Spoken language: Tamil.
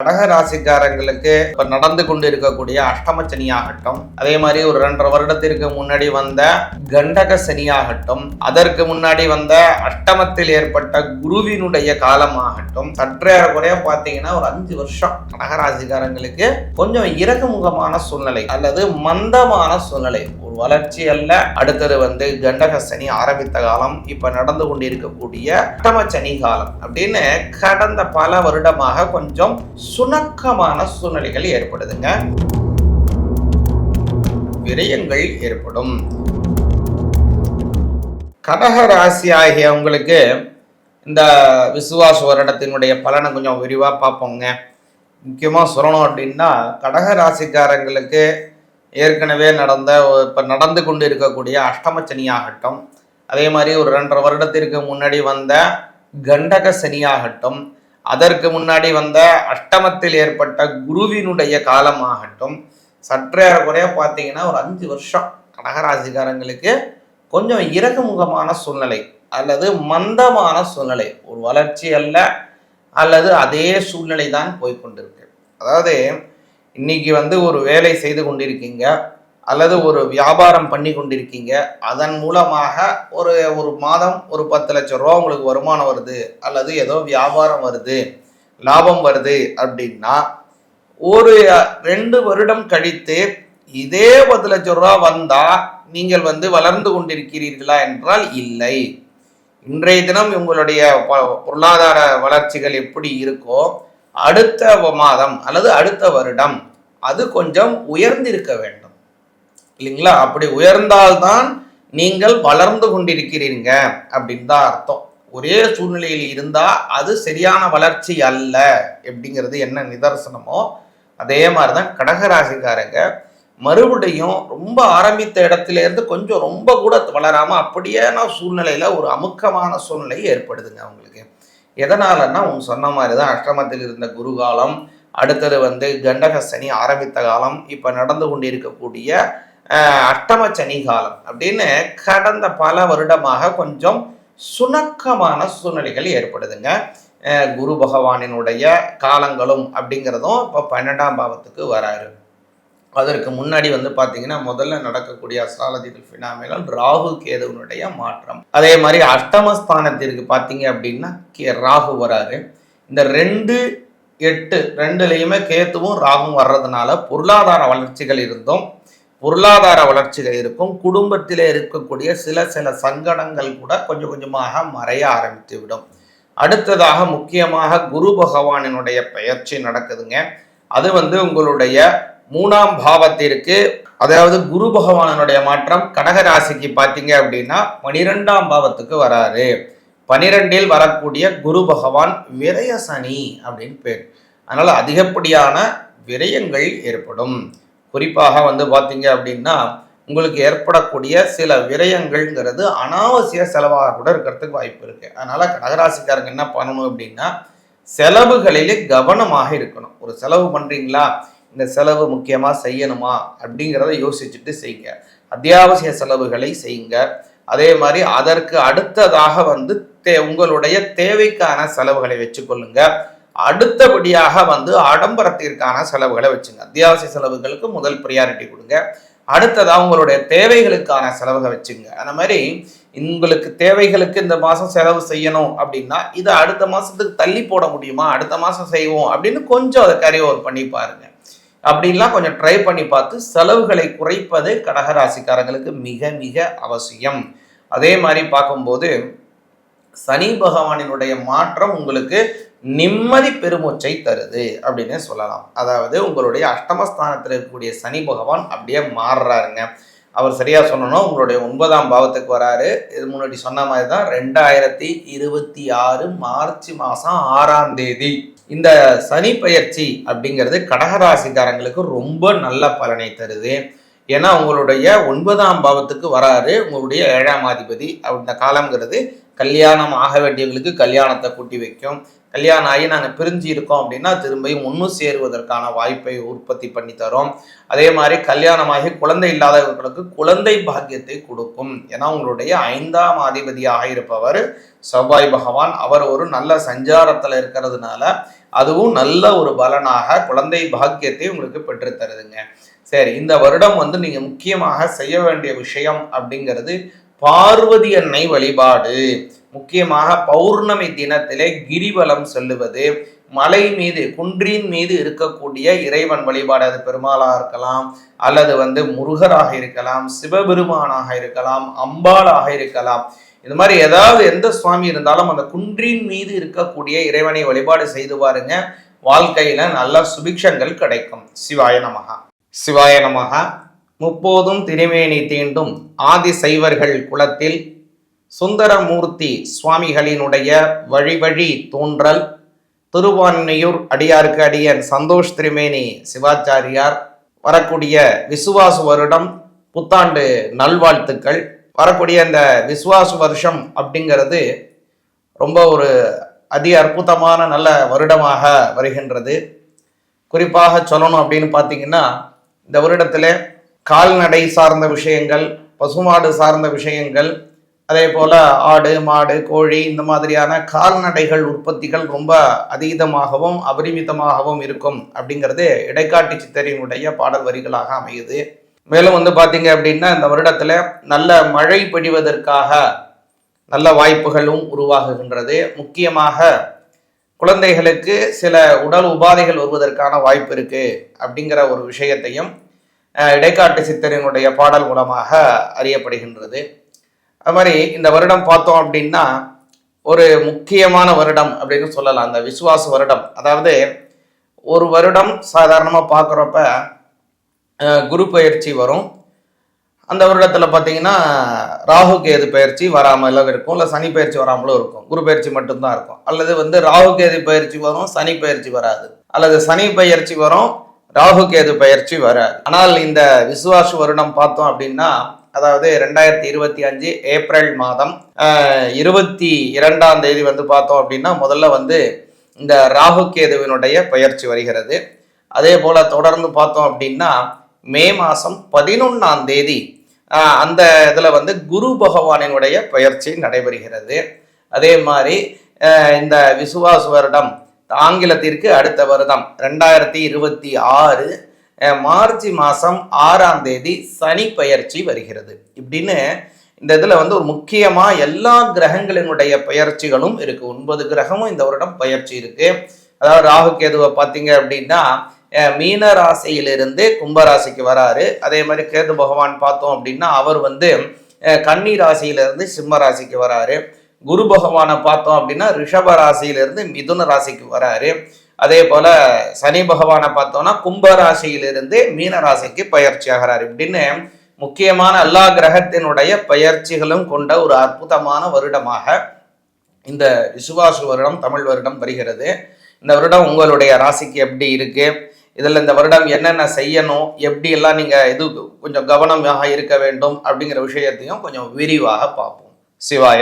கடக ராசிக்காரங்களுக்கு இப்ப நடந்து கொண்டு இருக்கக்கூடிய அஷ்டம சனியாகட்டும் அதே மாதிரி ஒரு ரெண்டரை வருடத்திற்கு முன்னாடி வந்த கண்டக சனியாகட்டும் அதற்கு முன்னாடி வந்த அஷ்டமத்தில் ஏற்பட்ட குருவினுடைய காலமாகட்டும் சற்றேறக்குறைய பார்த்தீங்கன்னா ஒரு அஞ்சு வருஷம் கடக ராசிக்காரங்களுக்கு கொஞ்சம் இறகுமுகமான சூழ்நிலை அல்லது மந்தமான சூழ்நிலை. வளர்ச்சி அல்ல. அடுத்தது வந்து கண்டக சனி ஆரம்பித்த காலம். இப்ப நடந்து கொண்டிருக்கக்கூடிய அட்டம சனி காலம் அப்படின்னு கடந்த பல வருடமாக கொஞ்சம் சுணக்கமான சூழ்நிலைகள் ஏற்படுதுங்க. விரயங்கள் ஏற்படும். கடக ராசி ஆகிய உங்களுக்கு இந்த விசுவாச வருடத்தினுடைய பலனை கொஞ்சம் விரிவாக பார்ப்போங்க. முக்கியமாக சொல்லணும் அப்படின்னா கடக ராசிக்காரங்களுக்கு ஏற்கனவே நடந்த இப்போ நடந்து கொண்டு இருக்கக்கூடிய அஷ்டம சனியாகட்டும் அதே மாதிரி ஒரு ரெண்டரை வருடத்திற்கு முன்னாடி வந்த கண்டக சனியாகட்டும் அதற்கு முன்னாடி வந்த அஷ்டமத்தில் ஏற்பட்ட குருவினுடைய காலமாகட்டும் சற்றேறக்குறைய பார்த்தீங்கன்னா ஒரு அஞ்சு வருஷம் கடகராசிக்காரங்களுக்கு கொஞ்சம் இறகுமுகமான சூழ்நிலை அல்லது மந்தமான சூழ்நிலை. ஒரு வளர்ச்சி அல்ல அல்லது அதே சூழ்நிலை தான் போய்கொண்டிருக்கு அதாவது இன்னைக்கு வந்து ஒரு வேலை செய்து கொண்டிருக்கீங்க அல்லது ஒரு வியாபாரம் பண்ணி கொண்டிருக்கீங்க அதன் மூலமாக ஒரு ஒரு மாதம் ஒரு பத்து லட்சம் ரூபா உங்களுக்கு வருமானம் வருது அல்லது ஏதோ வியாபாரம் வருது லாபம் வருது அப்படின்னா ஒரு ரெண்டு வருடம் கழித்து இதே பத்து லட்சம் ரூபா வந்தால் நீங்கள் வந்து வளர்ந்து கொண்டிருக்கிறீர்களா என்றால் இல்லை. இன்றைய தினம் உங்களுடைய பொருளாதார வளர்ச்சிகள் எப்படி இருக்கோ அடுத்த மாதம் அல்லது அடுத்த வருடம் அது கொஞ்சம் உயர்ந்திருக்க வேண்டும். இல்லைங்களா? அப்படி உயர்ந்தால்தான் நீங்கள் வளர்ந்து கொண்டிருக்கிறீங்க அப்படின்னு தான் அர்த்தம். ஒரே சூழ்நிலையில் இருந்தால் அது சரியான வளர்ச்சி அல்ல அப்படிங்கிறது என்ன நிதர்சனமோ அதே மாதிரி தான் கடகராசிக்காரங்க மறுபடியும் ரொம்ப ஆரம்பித்த இடத்துல இருந்து கொஞ்சம் ரொம்ப கூட வளராமல் அப்படியேனா சூழ்நிலையில் ஒரு அமுக்கமான சூழ்நிலை ஏற்படுதுங்க அவங்களுக்கு. எதனாலன்னா உன் சொன்ன மாதிரி தான் அஷ்டமத்தில் இருந்த குருகாலம் அடுத்தது வந்து கண்டக சனி ஆரம்பித்த காலம் இப்போ நடந்து கொண்டிருக்கக்கூடிய அஷ்டம சனி காலம் அப்படின்னு கடந்த பல வருடமாக கொஞ்சம் சுணக்கமான சூழ்நிலைகள் ஏற்படுதுங்க. குரு பகவானினுடைய காலங்களும் அப்படிங்கிறதும் இப்போ பன்னெண்டாம் பாவத்துக்கு வராரு. அதற்கு முன்னாடி வந்து பார்த்தீங்கன்னா முதல்ல நடக்கக்கூடிய அஸ்ட்ராலஜிக்கல் ஃபினாமினல் ராகு கேதுவனுடைய மாற்றம். அதே மாதிரி அஷ்டமஸ்தானத்திற்கு பார்த்தீங்க அப்படின்னா கே ராகு வராரு. இந்த ரெண்டு எட்டு ரெண்டுலேயுமே கேத்துவும் ராகும் வர்றதுனால பொருளாதார வளர்ச்சிகள் இருந்தும் பொருளாதார வளர்ச்சிகள் இருக்கும். குடும்பத்தில் இருக்கக்கூடிய சில சில சங்கடங்கள் கூட கொஞ்சம் கொஞ்சமாக மறைய ஆரம்பித்து விடும் அடுத்ததாக முக்கியமாக குரு பகவானினுடைய பெயர்ச்சி நடக்குதுங்க. அது வந்து உங்களுடைய மூணாம் பாவத்திற்கு அதாவது குரு பகவானனுடைய மாற்றம் கடகராசிக்கு பார்த்தீங்க அப்படின்னா பனிரெண்டாம் பாவத்துக்கு வராரு. பனிரெண்டில் வரக்கூடிய குரு பகவான் விரய சனி அப்படின்னு பேர். அதனால அதிகப்படியான விரயங்கள் ஏற்படும். குறிப்பாக வந்து பார்த்தீங்க அப்படின்னா உங்களுக்கு ஏற்படக்கூடிய சில விரயங்கள்ங்கிறது அனாவசிய செலவாக கூட இருக்கிறதுக்கு வாய்ப்பு இருக்கு. அதனால கடகராசிக்காரங்க என்ன பண்ணணும் அப்படின்னா செலவுகளிலே கவனமாக இருக்கணும். ஒரு செலவு பண்றீங்களா? இந்த செலவு முக்கியமாக செய்யணுமா அப்படிங்கிறத யோசிச்சுட்டு செய்யுங்க அத்தியாவசிய செலவுகளை செய்யுங்க. அதே மாதிரி அதற்கு அடுத்ததாக வந்து தே உங்களுடைய தேவைக்கான செலவுகளை வச்சுக்கொள்ளுங்க. அடுத்தபடியாக வந்து ஆடம்பரத்திற்கான செலவுகளை வச்சுங்க. அத்தியாவசிய செலவுகளுக்கு முதல் ப்ரியாரிட்டி கொடுங்க. அடுத்ததாக உங்களுடைய தேவைகளுக்கான செலவுகளை வச்சுங்க. அந்த மாதிரி உங்களுக்கு தேவைகளுக்கு இந்த மாதம் செலவு செய்யணும் அப்படின்னா இதை அடுத்த மாதத்துக்கு தள்ளி போட முடியுமா? அடுத்த மாதம் செய்வோம் அப்படின்னு கொஞ்சம் அதை கேரி ஓவர் பண்ணி பாருங்கள் அப்படின்லாம் கொஞ்சம் ட்ரை பண்ணி பார்த்து செலவுகளை குறைப்பது கடகராசிக்காரங்களுக்கு மிக மிக அவசியம். அதே மாதிரி பார்க்கும்போது சனி பகவானினுடைய மாற்றம் உங்களுக்கு நிம்மதி பெருமூச்சை தருது அப்படின்னு சொல்லலாம். அதாவது உங்களுடைய அஷ்டமஸ்தானத்தில் இருக்கக்கூடிய சனி பகவான் அப்படியே மாறுறாருங்க. அவர் சரியாக சொன்னோன்னா உங்களுடைய ஒன்பதாம் பாவத்துக்கு வராரு. இது முன்னாடி சொன்ன மாதிரி தான் ரெண்டாயிரத்தி இருபத்தி ஆறு மார்ச் மாதம் ஆறாம் தேதி. இந்த சனி பயிற்சி அப்படிங்கிறது கடகராசிக்காரங்களுக்கு ரொம்ப நல்ல பலனை தருது. ஏன்னா உங்களுடைய ஒன்பதாம் பாவத்துக்கு வராரு. உங்களுடைய ஏழாம் அதிபதி அந்த காலங்கிறது கல்யாணம் ஆக வேண்டியவங்களுக்கு கல்யாணத்தை கூட்டி வைக்கும். கல்யாணம் ஆகி நாங்கள் பிரிஞ்சு இருக்கோம் அப்படின்னா திரும்பியும் ஒன்று சேருவதற்கான வாய்ப்பை உற்பத்தி பண்ணி தரும். அதே மாதிரி கல்யாணமாகி குழந்தை இல்லாதவர்களுக்கு குழந்தை பாக்கியத்தை கொடுக்கும். ஏன்னா உங்களுடைய ஐந்தாம் அதிபதியாக இருப்பவர் செவ்வாய் பகவான். அவர் ஒரு நல்ல சஞ்சாரத்தில் இருக்கிறதுனால அதுவும் நல்ல ஒரு பலனாக குழந்தை பாக்கியத்தை உங்களுக்கு பெற்று தருதுங்க. சரி இந்த வருடம் வந்து நீங்கள் முக்கியமாக செய்ய வேண்டிய விஷயம் அப்படிங்கிறது பார்வதி அன்னை வழிபாடு. முக்கியமாக பௌர்ணமி தினத்திலே கிரிவலம் செல்லுவது மலை மீது குன்றின் மீது இருக்கக்கூடிய இறைவன் வழிபாடு. அது பெருமாளாக இருக்கலாம் அல்லது வந்து முருகராக இருக்கலாம் சிவபெருமானாக இருக்கலாம் அம்பாளாக இருக்கலாம். இது மாதிரி ஏதாவது எந்த சுவாமி இருந்தாலும் அந்த குன்றின் மீது இருக்கக்கூடிய இறைவனை வழிபாடு செய்து பாருங்க. வாழ்க்கையில நல்ல சுபிக்ஷங்கள் கிடைக்கும். சிவாய நமகா சிவாய நமகா முப்போதும் திருமேனி தீண்டும் ஆதி சைவர்கள் குலத்தில் சுந்தரமூர்த்தி சுவாமிகளினுடைய வழிவழி தோன்றல் திருவான்மையூர் அடியாருக்கு அடியன் சந்தோஷ் திருமேனி சிவாச்சாரியார் வரக்கூடிய விசுவாசு வருடம் புத்தாண்டு நல்வாழ்த்துக்கள். வரக்கூடிய இந்த விசுவாசு வருஷம் அப்படிங்கிறது ரொம்ப ஒரு அதி அற்புதமான நல்ல வருடமாக வருகின்றது. குறிப்பாக சொல்லணும் அப்படின்னு பார்த்தீங்கன்னா இந்த வருடத்தில் கால்நடை சார்ந்த விஷயங்கள் பசுமாடு சார்ந்த விஷயங்கள் அதே போல் ஆடு மாடு கோழி இந்த மாதிரியான கால்நடைகள் உற்பத்திகள் ரொம்ப அதீதமாகவும் அபரிமிதமாகவும் இருக்கும் அப்படிங்கிறது இடைக்காட்டு சித்தரினுடைய பாடல் வரிகளாக அமையுது. மேலும் வந்து பார்த்தீங்க அப்படின்னா இந்த வருடத்தில் நல்ல மழை பெய்வதற்காக நல்ல வாய்ப்புகளும் உருவாகுகின்றது. முக்கியமாக குழந்தைகளுக்கு சில உடல் உபாதைகள் வருவதற்கான வாய்ப்பு இருக்குது அப்படிங்கிற ஒரு விஷயத்தையும் இடைக்காட்டு சித்தரினுடைய பாடல் மூலமாக அறியப்படுகின்றது. அது மாதிரி இந்த வருடம் பார்த்தோம் அப்படின்னா ஒரு முக்கியமான வருடம் அப்படின்னு சொல்லலாம். அந்த விசுவாச வருடம். அதாவது ஒரு வருடம் சாதாரணமாக பார்க்குறப்ப குரு பயிற்சி வரும். அந்த வருடத்தில் பார்த்தீங்கன்னா ராகு கேது பயிற்சி வராமலும் இருக்கும். இல்லை சனி பயிற்சி வராமலும் இருக்கும். குரு பயிற்சி மட்டும்தான் இருக்கும். அல்லது வந்து ராகு கேது பயிற்சி வரும் சனி பயிற்சி வராது. அல்லது சனி பயிற்சி வரும் ராகு கேது பயிற்சி வராது. ஆனால் இந்த விசுவாச வருடம் பார்த்தோம் அப்படின்னா அதாவது ரெண்டாயிரத்தி இருபத்தி அஞ்சு ஏப்ரல் மாதம் இருபத்தி இரண்டாம் தேதி வந்து பார்த்தோம் அப்படின்னா முதல்ல வந்து இந்த ராகு கேதுவினுடைய பயிற்சி வருகிறது. அதே போல தொடர்ந்து பார்த்தோம் அப்படின்னா மே மாதம் பதினொன்றாம் தேதி அந்த இதில் வந்து குரு பகவானினுடைய பயிற்சி நடைபெறுகிறது. அதே மாதிரி இந்த விசுவாசு வருடம் ஆங்கிலத்திற்கு அடுத்த வருடம் ரெண்டாயிரத்தி இருபத்தி ஆறு மார்ச் மாதம் ஆறாம் தேதி சனி பயிற்சி வருகிறது. இப்படின்னு இந்த இதில் வந்து ஒரு முக்கியமாக எல்லா கிரகங்களினுடைய பயிற்சிகளும் இருக்குது ஒன்பது கிரகமும் இந்த வருடம் பயிற்சி இருக்குது அதாவது ராகு கேதுவை பார்த்தீங்க அப்படின்னா மீன ராசியிலிருந்து கும்பராசிக்கு வராரு. அதே மாதிரி கேது பகவான் பார்த்தோம் அப்படின்னா அவர் வந்து கன்னி ராசியிலிருந்து சிம்ம ராசிக்கு வராரு. குரு பகவானை பார்த்தோம் அப்படின்னா ரிஷப ராசியிலிருந்து மிதுன ராசிக்கு வராரு. அதே போல சனி பகவானை பார்த்தோம்னா கும்ப ராசியிலிருந்து மீன ராசிக்கு பயிற்சி ஆகிறார். இப்படின்னு முக்கியமான எல்லா கிரகத்தினுடைய பயிற்சிகளும் கொண்ட ஒரு அற்புதமான வருடமாக இந்த விசுவாசு வருடம் தமிழ் வருடம் வருகிறது. இந்த வருடம் உங்களுடைய ராசிக்கு எப்படி இருக்கு? இதில் இந்த வருடம் என்னென்ன செய்யணும்? எப்படி எல்லாம் நீங்கள் இது கொஞ்சம் கவனமாக இருக்க வேண்டும் அப்படிங்கிற விஷயத்தையும் கொஞ்சம் விரிவாக பார்ப்போம். சிவாய